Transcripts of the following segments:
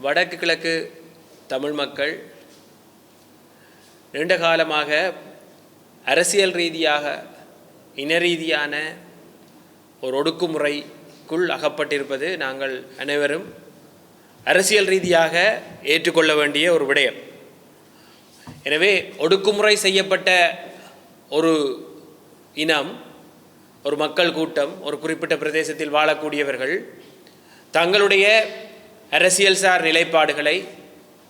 வடக்கு கிழக்கு தமிழ் மக்கள் நீண்ட காலமாக அரசியல் ரீதியாக இன ரீதியான ஒரு ஒடுக்குமுறைக்குள் அகப்பட்டிருப்பது நாங்கள் அனைவரும் அரசியல் ரீதியாக ஏற்றுக்கொள்ள வேண்டிய ஒரு விடயம். எனவே ஒடுக்குமுறை செய்யப்பட்ட ஒரு இனம் ஒரு மக்கள் கூட்டம் ஒரு குறிப்பிட்ட பிரதேசத்தில் வாழக்கூடியவர்கள் தங்களுடைய அரசியல்சார் நிலைப்பாடுகளை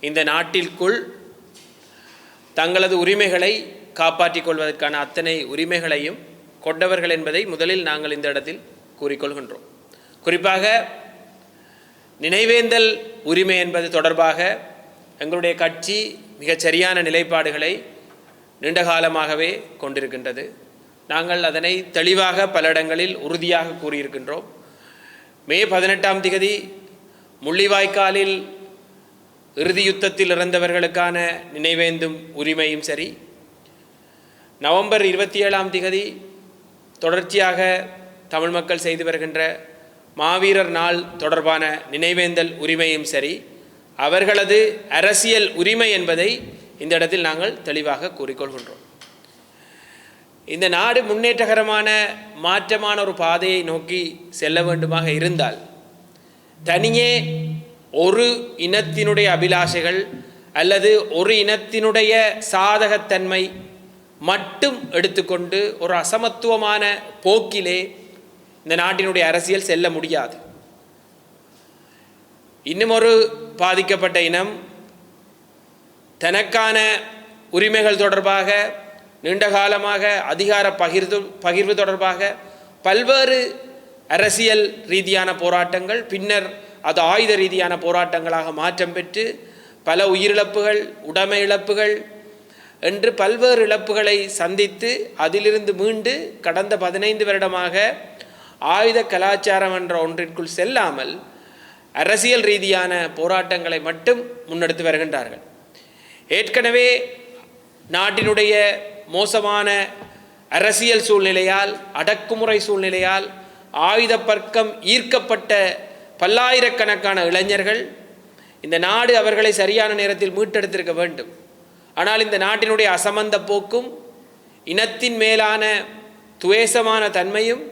இந்த நாட்டிற்குள் தங்களது உரிமைகளை காப்பாற்றிக் கொள்வதற்கான அத்தனை உரிமைகளையும் கொண்டவர்கள் என்பதை முதலில் நாங்கள் இந்த இடத்தில் கூறிக்கொள்கின்றோம். குறிப்பாக நினைவேந்தல் உரிமை என்பது தொடர்பாக எங்களுடைய கட்சி மிகச் சரியான நிலைப்பாடுகளை நீண்ட காலமாகவே கொண்டிருக்கின்றது. நாங்கள் அதனை தெளிவாக பல இடங்களில் உறுதியாக கூறியிருக்கின்றோம். மே பதினெட்டாம் திகதி முள்ளிவாய்க்காலில் இறுதி யுத்தத்தில் இறந்தவர்களுக்கான நினைவேந்தும் உரிமையும் சரி. நவம்பர் இருபத்தி ஏழாம் திகதி தொடர்ச்சியாக தமிழ் மக்கள் செய்து வருகின்ற மாவீரர் நாள் தொடர்பான நினைவேந்தல் உரிமையும் சரி. அவர்களது அரசியல் உரிமை என்பதை இந்த இடத்தில் நாங்கள் தெளிவாக கூறிக்கொள்கின்றோம். இந்த நாடு முன்னேற்றகரமான மாற்றமான ஒரு பாதையை நோக்கி செல்ல வேண்டுமாக இருந்தால் தனியே ஒரு இனத்தினுடைய அபிலாஷைகள் அல்லது ஒரு இனத்தினுடைய சாதகத்தன்மை மட்டும் எடுத்துக்கொண்டு ஒரு அசமத்துவமான போக்கிலே இந்த நாட்டினுடைய அரசியல் செல்ல முடியாது. இன்னும் ஒரு பாதிக்கப்பட்ட இனம் தனக்கான உரிமைகள் தொடர்பாக நீண்ட காலமாக அதிகார பகிர்வு பகிர்வு தொடர்பாக பல்வேறு அரசியல் ரீதியான போராட்டங்கள் பின்னர் அது ஆயுத ரீதியான போராட்டங்களாக மாற்றம் பெற்று பல உயிரிழப்புகள் உடைமை இழப்புகள் என்று பல்வேறு இழப்புகளை சந்தித்து அதிலிருந்து மீண்டு கடந்த பதினைந்து வருடமாக ஆயுத கலாச்சாரம் என்ற ஒன்றிற்குள் செல்லாமல் அரசியல் ரீதியான போராட்டங்களை மட்டும் முன்னெடுத்து வருகின்றார்கள். ஏற்கனவே நாட்டினுடைய மோசமான அரசியல் சூழ்நிலையால் அடக்குமுறை சூழ்நிலையால் ஆயுத பர்க்கம் ஈர்க்கப்பட்ட பல்லாயிரக்கணக்கான இளைஞர்கள் இந்த நாடு அவர்களை சரியான நேரத்தில் மீட்டெடுத்திருக்க வேண்டும். ஆனால் இந்த நாட்டினுடைய அசமந்த போக்கும் இனத்தின் மேலான துவேசமான தன்மையும்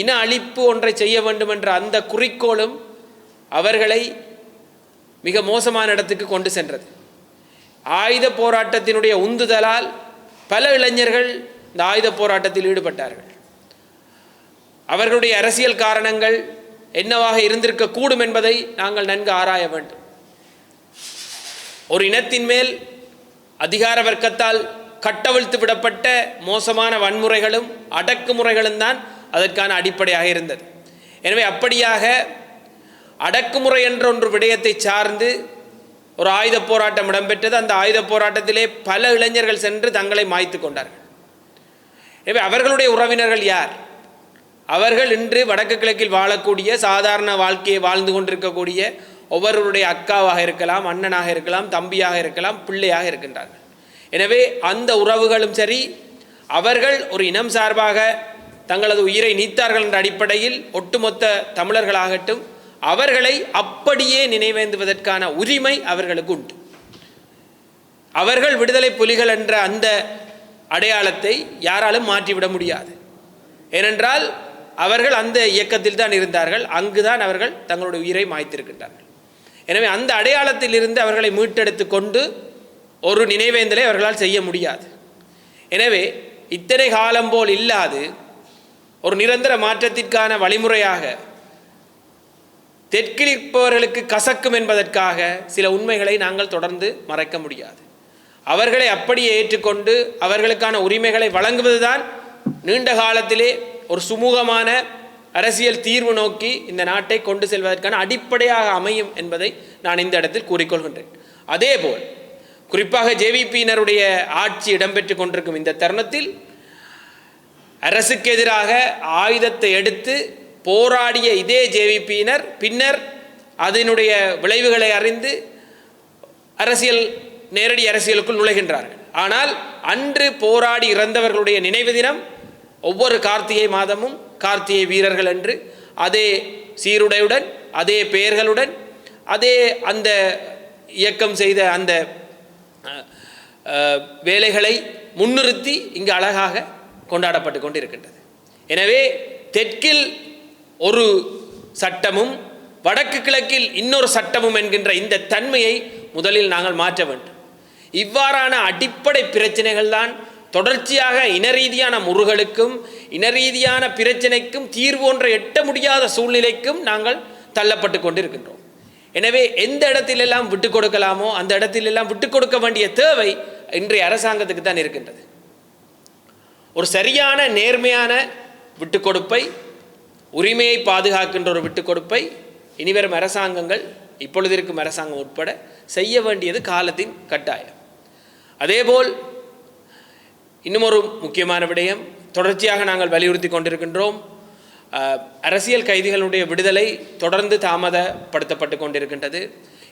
இன அழிப்பு ஒன்றை செய்ய வேண்டும் என்ற அந்த குறிக்கோளும் அவர்களை மிக மோசமான இடத்துக்கு கொண்டு சென்றது. ஆயுத போராட்டத்தினுடைய உந்துதலால் பல இளைஞர்கள் இந்த ஆயுத போராட்டத்தில் ஈடுபட்டார்கள். அவர்களுடைய அரசியல் காரணங்கள் என்னவாக இருந்திருக்க கூடும் என்பதை நாங்கள் நன்கு ஆராய வேண்டும். ஒரு இனத்தின் மேல் அதிகார வர்க்கத்தால் கட்டவிழ்த்து விடப்பட்ட மோசமான வன்முறைகளும் அடக்குமுறைகளும் தான் அதற்கான அடிப்படையாக இருந்தது. எனவே அப்படியாக அடக்குமுறை என்ற ஒன்று விடயத்தை சார்ந்து ஒரு ஆயுத போராட்டம் இடம்பெற்றது. அந்த ஆயுத போராட்டத்திலே பல இளைஞர்கள் சென்று தங்களை மாய்த்து கொண்டார்கள். எனவே அவர்களுடைய உறவினர்கள் யார்? அவர்கள் இன்று வடக்கு கிழக்கில் வாழக்கூடிய சாதாரண வாழ்க்கையை வாழ்ந்து கொண்டிருக்கக்கூடிய ஒவ்வொருவருடைய அக்காவாக இருக்கலாம் அண்ணனாக இருக்கலாம் தம்பியாக இருக்கலாம் பிள்ளையாக இருக்கின்றார்கள். எனவே அந்த உறவுகளும் சரி அவர்கள் ஒரு இனம் சார்பாக தங்களது உயிரை நீத்தார்கள் என்ற அடிப்படையில் ஒட்டுமொத்த தமிழர்களாகட்டும் அவர்களை அப்படியே நினைவேந்துவதற்கான உரிமை அவர்களுக்கு உண்டு. அவர்கள் விடுதலை புலிகள் என்ற அந்த அடையாளத்தை யாராலும் மாற்றிவிட முடியாது. ஏனென்றால் அவர்கள் அந்த இயக்கத்தில் தான் இருந்தார்கள். அங்குதான் அவர்கள் தங்களுடைய உயிரை மாய்த்திருக்கின்றார்கள். எனவே அந்த அடையாளத்தில் இருந்து அவர்களை மீட்டெடுத்து கொண்டு ஒரு நினைவேந்தலை அவர்களால் செய்ய முடியாது. எனவே இத்தனை காலம் போல் இல்லாது ஒரு நிரந்தர மாற்றத்திற்கான வழிமுறையாக தெற்கிலிருப்பவர்களுக்கு கசக்கும் என்பதற்காக சில உண்மைகளை நாங்கள் தொடர்ந்து மறைக்க முடியாது. அவர்களை அப்படியே ஏற்றுக்கொண்டு அவர்களுக்கான உரிமைகளை வழங்குவதுதான் நீண்ட காலத்திலே ஒரு சுமூகமான அரசியல் தீர்வு நோக்கி இந்த நாட்டை கொண்டு செல்வதற்கான அடிப்படையாக அமையும் என்பதை நான் இந்த இடத்தில் கூறிக்கொள்கின்றேன். அதேபோல் குறிப்பாக ஜேவிபியினருடைய ஆட்சி இடம்பெற்று கொண்டிருக்கும் இந்த தருணத்தில் அரசுக்கு எதிராக ஆயுதத்தை எடுத்து போராடிய இதே ஜேவிபியினர் பின்னர் அதனுடைய விளைவுகளை அறிந்து அரசியல் நேரடி அரசியலுக்குள் நுழைகின்றார்கள். ஆனால் அன்று போராடி இறந்தவர்களுடைய நினைவு தினம் ஒவ்வொரு கார்த்திகை மாதமும் கார்த்திகை வீரர்கள் என்று அதே சீருடையுடன் அதே பெயர்களுடன் அதே அந்த இயக்கம் செய்த அந்த வேலைகளை முன்னிறுத்தி இங்கு அழகாக கொண்டாடப்பட்டு கொண்டு இருக்கின்றது எனவே தெற்கில் ஒரு சட்டமும் வடக்கு கிழக்கில் இன்னொரு சட்டமும் என்கின்ற இந்த தன்மையை முதலில் நாங்கள் மாற்ற வேண்டும். இவ்வாறான அடிப்படை பிரச்சனைகள் தான் தொடர்ச்சியாக இனரீதியான முருகலுக்கும் இனரீதியான பிரச்சனைக்கும் தீர்வு ஒன்றை எட்ட முடியாத சூழ்நிலைக்கும் நாங்கள் தள்ளப்பட்டு கொண்டிருக்கின்றோம். எனவே எந்த இடத்திலெல்லாம் விட்டு கொடுக்கலாமோ அந்த இடத்திலெல்லாம் விட்டு கொடுக்க வேண்டிய தேவை இன்றைய அரசாங்கத்துக்கு தான் இருக்கின்றது. ஒரு சரியான நேர்மையான விட்டு கொடுப்பை உரிமையை பாதுகாக்கின்ற ஒரு விட்டு கொடுப்பை இனிவரும் அரசாங்கங்கள் இப்பொழுது இருக்கும் அரசாங்கம் உட்பட செய்ய வேண்டியது காலத்தின் கட்டாயம். அதேபோல் இன்னும் ஒரு முக்கியமான விடயம். தொடர்ச்சியாக நாங்கள் வலியுறுத்தி கொண்டிருக்கின்றோம். அரசியல் கைதிகளுடைய விடுதலை தொடர்ந்து தாமதப்படுத்தப்பட்டு கொண்டிருக்கின்றது.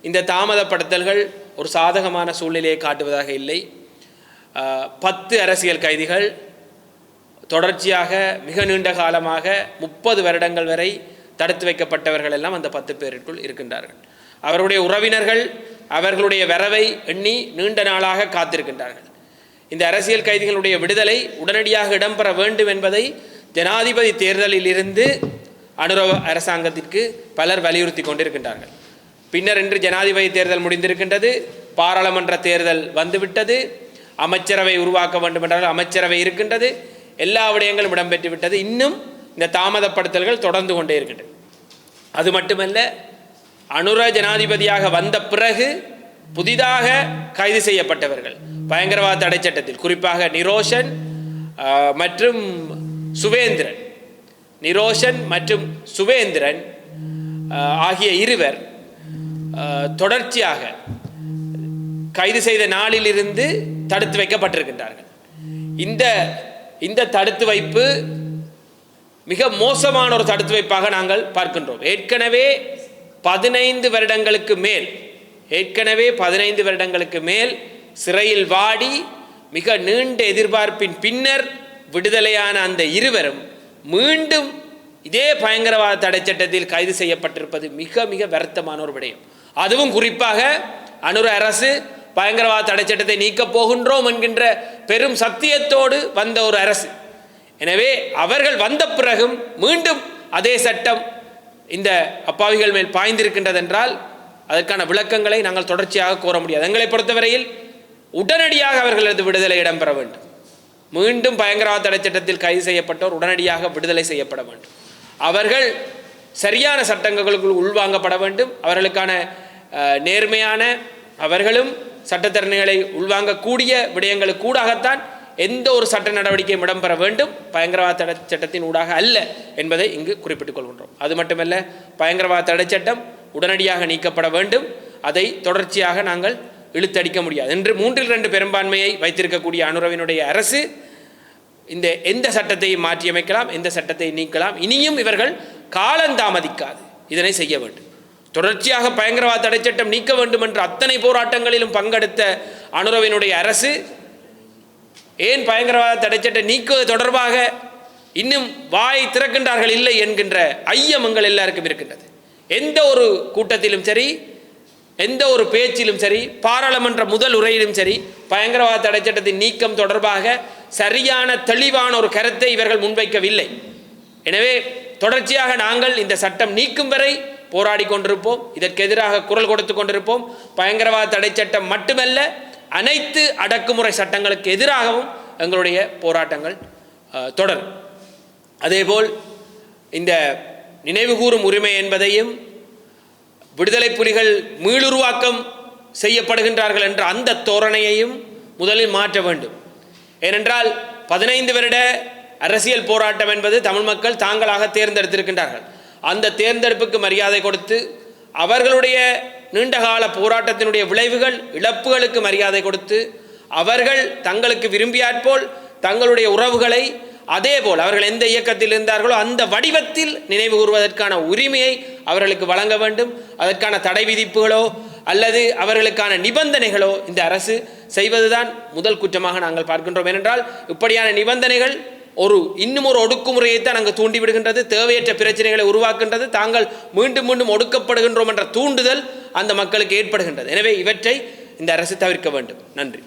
இந்த தாமதப்படுத்தல்கள் ஒரு சாதகமான சூழ்நிலையை காட்டுவதாக இல்லை. பத்து அரசியல் கைதிகள் தொடர்ச்சியாக மிக நீண்ட காலமாக முப்பது வருடங்கள் வரை தடுத்து வைக்கப்பட்டவர்கள் எல்லாம் அந்த பத்து பேருக்குள் இருக்கின்றார்கள். அவருடைய உறவினர்கள் அவர்களுடைய வரவை எண்ணி நீண்ட நாளாக காத்திருக்கின்றார்கள். இந்த அரசியல் கைதிகளுடைய விடுதலை உடனடியாக இடம்பெற வேண்டும் என்பதை ஜனாதிபதி தேர்தலில் இருந்து அனுரவ அரசாங்கத்திற்கு பலர் வலியுறுத்தி கொண்டிருக்கின்றார்கள். பின்னர் இன்று ஜனாதிபதி தேர்தல் முடிந்திருக்கின்றது. பாராளுமன்ற தேர்தல் வந்துவிட்டது. அமைச்சரவை உருவாக்க வேண்டும் என்றால் அமைச்சரவை இருக்கின்றது. எல்லா விடயங்களும் இடம்பெற்று விட்டது. இன்னும் இந்த தாமதப்படுத்தல்கள் தொடர்ந்து கொண்டே இருக்கின்றது. அது மட்டுமல்ல அனுர ஜனாதிபதியாக வந்த பிறகு புதிதாக கைது செய்யப்பட்டவர்கள். பயங்கரவாத தடை சட்டத்தில் குறிப்பாக நிரோஷன் மற்றும் சுவேந்திரன். நிரோஷன் மற்றும் சுவேந்திரன் ஆகிய இருவர் தொடர்ச்சியாக கைது செய்த நாளிலிருந்து தடுத்து வைக்கப்பட்டிருக்கின்றார்கள். இந்த இந்த தடுத்து வைப்பு மிக மோசமான ஒரு தடுத்து வைப்பாக நாங்கள் பார்க்கின்றோம். ஏற்கனவே பதினைந்து வருடங்களுக்கு மேல் ஏற்கனவே பதினைந்து வருடங்களுக்கு மேல் சிறையில் வாடி மிக நீண்ட எதிர்பார்ப்பின் பின்னர் விடுதலையான அந்த இருவரும் மீண்டும் இதே பயங்கரவாத தடை சட்டத்தில் கைது செய்யப்பட்டிருப்பது மிக மிக வருத்தமான ஒரு விடயம். அதுவும் குறிப்பாக அனுர அரசு பயங்கரவாத தடை சட்டத்தை நீக்கப் போகின்றோம் என்கின்ற பெரும் சத்தியத்தோடு வந்த ஒரு அரசு. எனவே அவர்கள் வந்த பிறகும் மீண்டும் அதே சட்டம் இந்த அப்பாவிகள் மேல் பாய்ந்திருக்கின்றதென்றால் அதற்கான விளக்கங்களை நாங்கள் தொடர்ச்சியாக கோர முடியாது. எங்களை பொறுத்தவரையில் உடனடியாக அவர்களது விடுதலை இடம்பெற வேண்டும். மீண்டும் பயங்கரவாத தடை சட்டத்தில் கைது செய்யப்பட்டோர் உடனடியாக விடுதலை செய்யப்பட வேண்டும். அவர்கள் சரியான சட்டங்களுக்குள் உள்வாங்கப்பட வேண்டும். அவர்களுக்கான நேர்மையான அவர்களும் சட்டத்திறனைகளை உள்வாங்கக்கூடிய விடயங்களுக்கு கூடாகத்தான் எந்த ஒரு சட்ட நடவடிக்கையும் இடம்பெற வேண்டும். பயங்கரவாத தடை சட்டத்தின் ஊடாக அல்ல என்பதை இங்கு குறிப்பிட்டுக் கொள்கின்றோம். அது மட்டுமல்ல பயங்கரவாத தடை சட்டம் உடனடியாக நீக்கப்பட வேண்டும். அதை தொடர்ச்சியாக நாங்கள் இழுத்தடிக்க முடியாது. என்று மூன்றில் ரெண்டு பெரும்பான்மையை வைத்திருக்கக்கூடிய அனுரவினுடைய அரசு இந்த எந்த சட்டத்தையும் மாற்றியமைக்கலாம் எந்த சட்டத்தை நீக்கலாம் இனியும் இவர்கள் காலந்தாமதிக்காது இதனை செய்ய வேண்டும். தொடர்ச்சியாக பயங்கரவாத தடை சட்டம் நீக்க வேண்டும் என்று அத்தனை போராட்டங்களிலும் பங்கெடுத்த அனுரவினுடைய அரசு ஏன் பயங்கரவாத தடை சட்டம் நீக்குவது தொடர்பாக இன்னும் வாய் திறக்கின்றார்கள் இல்லை என்கின்ற ஐயம் எங்கள் எல்லாருக்கும் இருக்கின்றது. எந்த ஒரு கூட்டத்திலும் சரி எந்த ஒரு பேச்சிலும் சரி பாராளுமன்ற முதல் உரையிலும் சரி பயங்கரவாத தடை சட்டத்தின் நீக்கம் தொடர்பாக சரியான தெளிவான ஒரு கருத்தை இவர்கள் முன்வைக்கவில்லை. எனவே தொடர்ச்சியாக நாங்கள் இந்த சட்டம் நீக்கும் வரை போராடி கொண்டிருப்போம். இதற்கு எதிராக குரல் கொடுத்து கொண்டிருப்போம். பயங்கரவாத தடை சட்டம் மட்டுமல்ல அனைத்து அடக்குமுறை சட்டங்களுக்கு எதிராகவும் எங்களுடைய போராட்டங்கள் தொடரும். அதேபோல் இந்த நினைவுகூரும் உரிமை என்பதையும் விடுதலை புலிகள் மீளுருவாக்கம் செய்யப்படுகின்றார்கள் என்ற அந்த தோரணையையும் முதலில் மாற்ற வேண்டும். ஏனென்றால் பதினைந்து வருட அரசியல் போராட்டம் என்பது தமிழ் மக்கள் தாங்களாக தேர்ந்தெடுத்திருக்கின்றார்கள். அந்த தேர்ந்தெடுப்புக்கு மரியாதை கொடுத்து அவர்களுடைய நீண்டகால போராட்டத்தினுடைய விளைவுகள் இழப்புகளுக்கு மரியாதை கொடுத்து அவர்கள் தங்களுக்கு விரும்பியாற்போல் தங்களுடைய உறவுகளை அதேபோல் அவர்கள் எந்த இயக்கத்தில் இருந்தார்களோ அந்த வடிவத்தில் நினைவு கூறுவதற்கான உரிமையை அவர்களுக்கு வழங்க வேண்டும். அதற்கான தடை விதிப்புகளோ அல்லது அவர்களுக்கான நிபந்தனைகளோ இந்த அரசு செய்வதுதான் முதல் குற்றமாக நாங்கள் பார்க்கின்றோம். ஏனென்றால் இப்படியான நிபந்தனைகள் ஒரு இன்னும் ஒரு ஒடுக்குமுறையை தான் அங்கு தூண்டிவிடுகின்றது தேவையற்ற பிரச்சனைகளை உருவாக்கின்றது தாங்கள் மீண்டும் மீண்டும் ஒடுக்கப்படுகின்றோம் என்ற தூண்டுதல் அந்த மக்களுக்கு ஏற்படுகின்றது. எனவே இவற்றை இந்த அரசு தவிர்க்க வேண்டும். நன்றி.